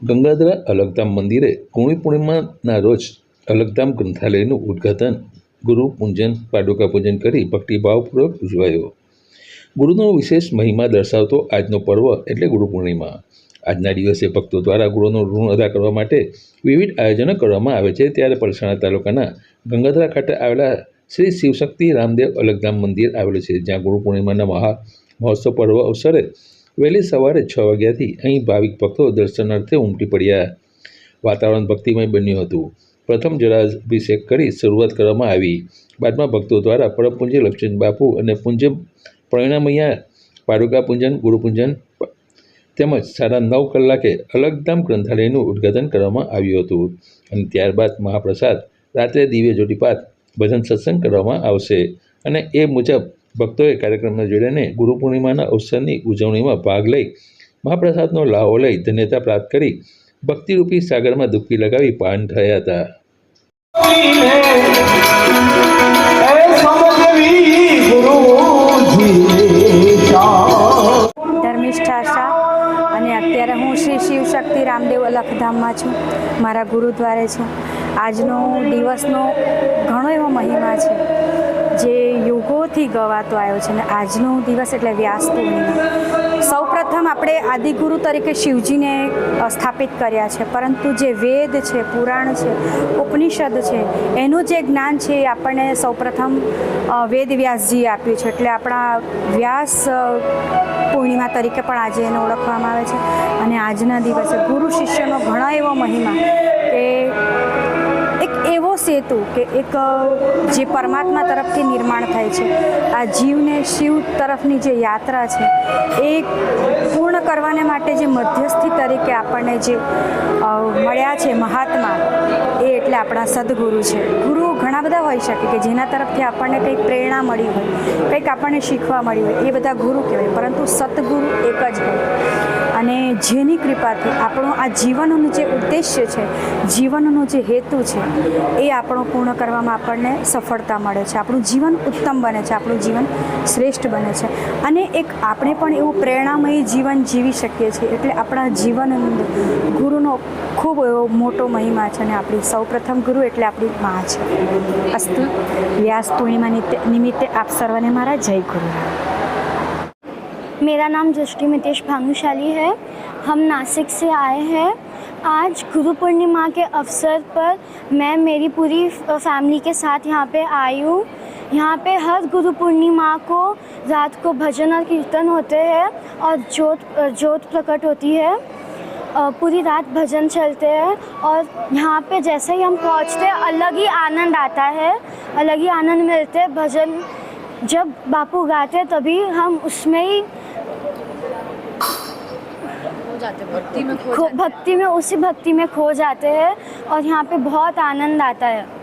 ગંગાધરા અલગધામ મંદિરે ગુણી પૂર્ણિમાના રોજ અલગધામ ગ્રંથાલયનું ઉદ્ઘાટન ગુરુ પૂજન પાદુકા પૂજન કરી ભક્તિભાવપૂર્વક ઉજવાયો. ગુરુનો વિશેષ મહિમા દર્શાવતો આજનો પર્વ એટલે ગુરુ પૂર્ણિમા. આજના દિવસે ભક્તો દ્વારા ગુરુનું ઋણ અદા કરવા માટે વિવિધ આયોજનો કરવામાં આવે છે. ત્યારે પલસાણા તાલુકાના ગંગાધરા ખાતે આવેલા શ્રી શિવશક્તિ રામદેવ અલગધામ મંદિર આવેલું છે, જ્યાં ગુરુ પૂર્ણિમાના મહા મહોત્સવ પર્વ અવસરે વહેલી સવારે છ વાગ્યાથી અહીં ભાવિક ભક્તો દર્શનાર્થે ઉમટી પડ્યા. વાતાવરણ ભક્તિમય બન્યું હતું. પ્રથમ જળાભિષેક કરી શરૂઆત કરવામાં આવી. બાદમાં ભક્તો દ્વારા પરમ લક્ષ્મણ બાપુ અને પૂજ્ય પરિણામૈયા પાડુકા પૂજન ગુરુપૂજન તેમજ સાડા નવ કલાકે અલગધામ ગ્રંથાલયનું ઉદ્ઘાટન કરવામાં આવ્યું હતું અને ત્યારબાદ મહાપ્રસાદ, રાત્રે દિવ્ય જ્યોતિપાત ભજન સત્સંગ કરવામાં આવશે અને એ મુજબ ભક્તોએ કાર્યક્રમમાં જોડાઈને ગુરુ પૂર્ણિમાના અવસરની ઉજવણીમાં ભાગ લઈ મહાપ્રસાદનો લાહો લઈ ધન્યતા પ્રાપ્ત કરી ભક્તિરૂપી સાગરમાં ડૂબકી લગાવી પાન થયા હતા. અને અત્યારે હું શ્રી શિવશક્તિ રામદેવ અલખધામમાં છું. મારા ગુરુદ્વારે છું. આજનો દિવસનો ઘણો એવો મહિમા છે. જે યુગોથી ગવાતો આવ્યો છે અને આજનો દિવસ એટલે વ્યાસ પૂર્ણિમા. સૌ પ્રથમ આપણે આદિગુરુ તરીકે શિવજીને સ્થાપિત કર્યા છે. પરંતુ જે વેદ છે, પુરાણ છે, ઉપનિષદ છે, એનું જે જ્ઞાન છે એ આપણને સૌપ્રથમ વેદ વ્યાસજીએ આપ્યું છે. એટલે આપણા વ્યાસ પૂર્ણિમા તરીકે પણ આજે એને ઓળખવામાં આવે છે. અને આજના દિવસે ગુરુ શિષ્યનો ઘણા એવો મહિમા સેતુ કે એક જે પરમાત્મા તરફથી નિર્માણ થાય છે. આ જીવને શિવ તરફની જે યાત્રા છે, એ પૂર્ણ કરવાને માટે જે મધ્યસ્થી તરીકે આપણને જે મળ્યા છે મહાત્મા, એ એટલે આપણા સદગુરુ છે. ગુરુ ઘણા બધા હોઈ શકે કે જેના તરફથી આપણને કંઈક પ્રેરણા મળી હોય, કંઈક આપણને શીખવા મળી હોય, એ બધા ગુરુ કહેવાય. પરંતુ સદગુરુ એક જ હોય. અને જેની કૃપાથી આપણું આ જીવનનું જે ઉદ્દેશ્ય છે, જીવનનો જે હેતુ છે, એ આપણો પૂર્ણ કરવામાં આપણને સફળતા મળે છે. આપણું જીવન ઉત્તમ બને છે. આપણું જીવન શ્રેષ્ઠ બને છે. અને એક આપણે પણ એવું પ્રેરણામય જીવન જીવી શકીએ છીએ. એટલે આપણા જીવન ગુરુનો ખૂબ એવો મોટો મહિમા છે અને આપણી સૌપ્રથમ ગુરુ એટલે આપણી મા છે. અસ્તુ વ્યાસ પૂર્ણિમા નિમિત્તે આપ સર્વને મારા જય ગુરુ મેરા નામ જષ્ટિ મિતેશ ભાનુશાલી હૈ हम नासिक से आए हैं। आज गुरु पूर्णिमा के अवसर पर मैं मेरी पूरी फैमिली के साथ यहाँ पे आई हूँ। यहाँ पे हर गुरु पूर्णिमा को रात को भजन और कीर्तन होते हैं और जोत जोत प्रकट होती है। पूरी रात भजन चलते हैं और यहाँ पे जैसे ही हम पहुँचते हैं, अलग ही आनंद आता है। अलग ही आनंद मिलते हैं। भजन जब बापू गाते हैं, तभी हम उसमें ही भक्ति में खो खो भक्ति में उसी भक्ति में खो जाते हैं और यहाँ पे बहुत आनंद आता है